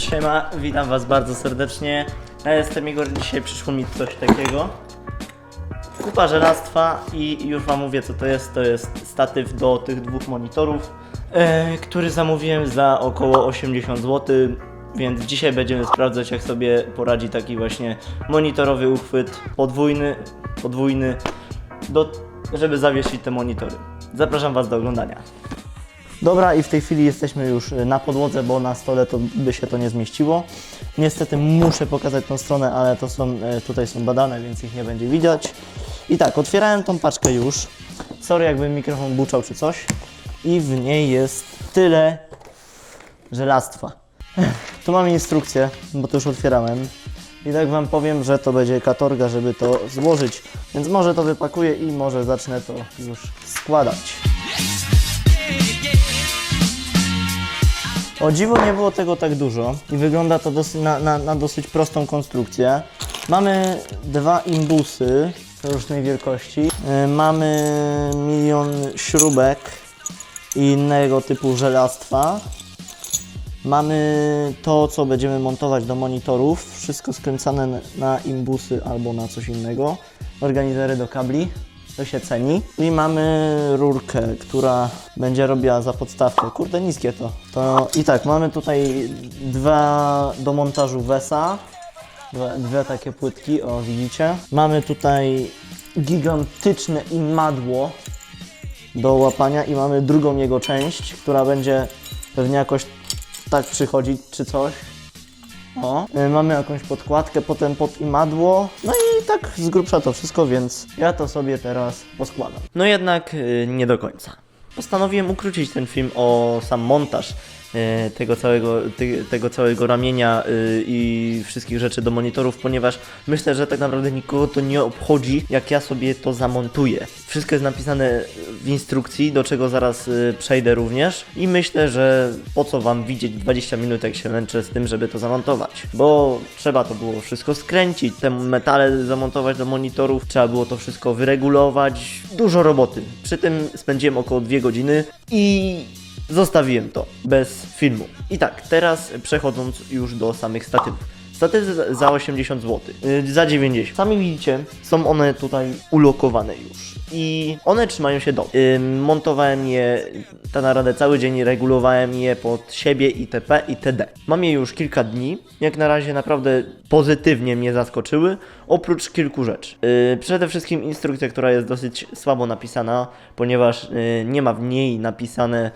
Siema, witam was bardzo serdecznie. Ja jestem Igor, dzisiaj przyszło mi coś takiego. Kupa żelastwa i już wam mówię co to jest. To jest statyw do tych dwóch monitorów, e, który zamówiłem za około 80 zł. Więc dzisiaj będziemy sprawdzać jak sobie poradzi taki właśnie monitorowy uchwyt podwójny, podwójny, do, żeby zawiesić te monitory. Zapraszam was do oglądania. Dobra, i w tej chwili jesteśmy już y, na podłodze, bo na stole to by się to nie zmieściło. Niestety muszę pokazać tą stronę, ale to są, y, tutaj są badane, więc ich nie będzie widać. I tak, otwierałem tą paczkę już. Sorry, jakby mikrofon buczał czy coś. I w niej jest tyle żelastwa. Tu mamy instrukcję, bo to już otwierałem. I tak Wam powiem, że to będzie katorga, żeby to złożyć. Więc może to wypakuję i może zacznę to już składać. O dziwo nie było tego tak dużo i wygląda to dosyć, na, na, na dosyć prostą konstrukcję. Mamy dwa imbusy różnej wielkości. Yy, mamy milion śrubek i innego typu żelastwa. Mamy to, co będziemy montować do monitorów. Wszystko skręcane na- imbusy albo na coś innego. Organizery do kabli. To się ceni. I mamy rurkę, która będzie robiła za podstawkę. Kurde, niskie to. to. I tak, mamy tutaj dwa do montażu WESA. Dwa, dwie takie płytki, o widzicie. Mamy tutaj gigantyczne imadło do łapania i mamy drugą jego część, która będzie pewnie jakoś tak przychodzić czy coś. O, y, mamy jakąś podkładkę, potem pod imadło. No i tak z grubsza to wszystko, więc ja to sobie teraz poskładam. No jednak y, nie do końca. Postanowiłem ukrócić ten film o sam montaż tego całego, tego całego ramienia y, i wszystkich rzeczy do monitorów, ponieważ myślę, że tak naprawdę nikogo to nie obchodzi, jak ja sobie to zamontuję. Wszystko jest napisane w instrukcji, do czego zaraz y, przejdę również i myślę, że po co Wam widzieć 20 minut, jak się męczę z tym, żeby to zamontować, bo trzeba to było wszystko skręcić, te metale zamontować do monitorów, trzeba było to wszystko wyregulować, dużo roboty. Przy tym spędziłem około 2 godziny i zostawiłem to bez filmu. I tak, teraz przechodząc już do samych statywów. Statywy za- za 80 zł, za 90. Sami widzicie, są one tutaj ulokowane już. I one trzymają się dobrze. Montowałem je tak naprawdę cały dzień, regulowałem je pod siebie itp. itd. Mam je już kilka dni. Jak na razie naprawdę pozytywnie mnie zaskoczyły, oprócz kilku rzeczy. Yy, przede wszystkim instrukcja, która jest dosyć słabo napisana, ponieważ nie ma w niej napisane,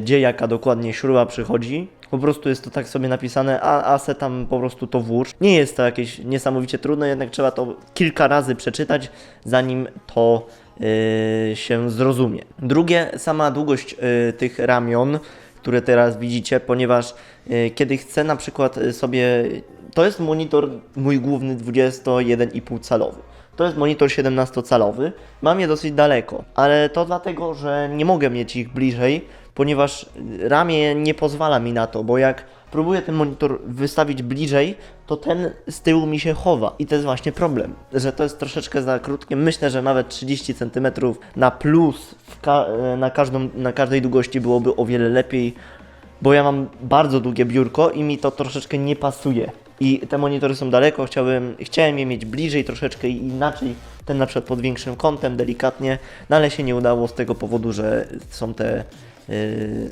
gdzie jaka dokładnie śruba przychodzi. Po prostu jest to tak sobie napisane, a, a se tam po prostu to włócz. Nie jest to jakieś niesamowicie trudne, jednak trzeba to kilka razy przeczytać, zanim to yy, się zrozumie. Drugie, sama długość yy, tych ramion, które teraz widzicie, ponieważ yy, kiedy chcę na przykład yy, sobie. To jest monitor mój główny 21,5 calowy. To jest monitor 17-calowy. Mam je dosyć daleko, ale to dlatego, że nie mogę mieć ich bliżej, ponieważ ramię nie pozwala mi na to, bo jak próbuję ten monitor wystawić bliżej, to ten z tyłu mi się chowa. I to jest właśnie problem, że to jest troszeczkę za krótkie. Myślę, że nawet 30 cm na plus ka- na, każdą, na każdej długości byłoby o wiele lepiej, bo ja mam bardzo długie biurko i mi to troszeczkę nie pasuje. I te monitory są daleko, chciałem, chciałem je mieć bliżej, troszeczkę inaczej, ten na przykład pod większym kątem, delikatnie, no ale się nie udało z tego powodu, że są te yy,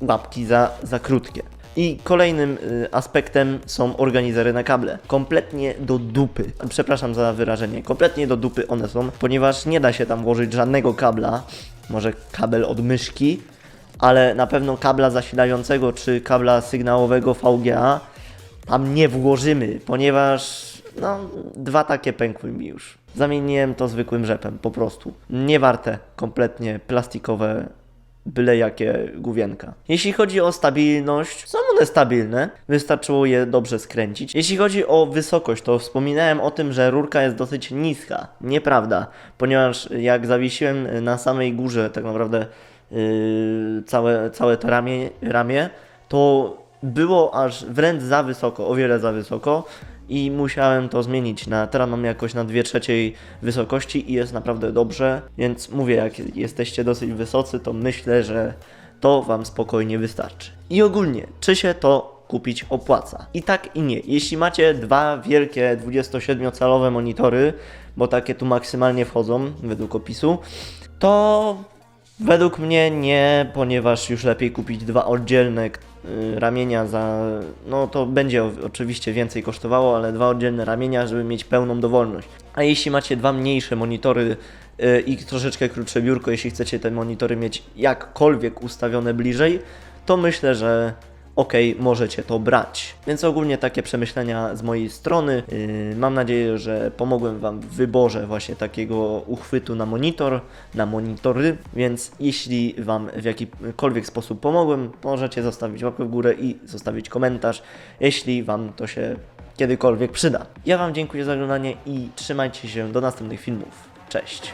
łapki za, za krótkie. I kolejnym y, aspektem są organizery na kable. Kompletnie do dupy. Przepraszam za wyrażenie. Kompletnie do dupy one są, ponieważ nie da się tam włożyć żadnego kabla. Może kabel od myszki, ale na pewno kabla zasilającego czy kabla sygnałowego VGA tam nie włożymy, ponieważ no, dwa takie pękły mi już. Zamieniłem to zwykłym rzepem, po prostu. Nie warte kompletnie plastikowe byle jakie główienka. Jeśli chodzi o stabilność, są one stabilne, wystarczyło je dobrze skręcić. Jeśli chodzi o wysokość, to wspominałem o tym, że rurka jest dosyć niska. Nieprawda, ponieważ jak zawiesiłem na samej górze tak naprawdę yy, całe, całe to ramię, ramię, to było aż wręcz za wysoko, o wiele za wysoko i musiałem to zmienić na, teraz mam jakoś na 2 trzeciej wysokości i jest naprawdę dobrze, więc mówię, jak jesteście dosyć wysocy, to myślę, że to Wam spokojnie wystarczy. I ogólnie, czy się to kupić opłaca. I tak i nie. Jeśli macie dwa wielkie 27-calowe monitory, bo takie tu maksymalnie wchodzą według opisu, to według mnie nie, ponieważ już lepiej kupić dwa oddzielne ramienia za. No to będzie oczywiście więcej kosztowało, ale dwa oddzielne ramienia, żeby mieć pełną dowolność. A jeśli macie dwa mniejsze monitory y, i troszeczkę krótsze biurko, jeśli chcecie te monitory mieć jakkolwiek ustawione bliżej, to myślę, że okej, możecie to brać. Więc ogólnie takie przemyślenia z mojej strony. Yy, mam nadzieję, że pomogłem Wam w wyborze właśnie takiego uchwytu na monitor, na monitory, więc jeśli Wam w jakikolwiek sposób pomogłem, możecie zostawić łapkę w górę i zostawić komentarz, jeśli Wam to się kiedykolwiek przyda. Ja Wam dziękuję za oglądanie i trzymajcie się do następnych filmów. Cześć!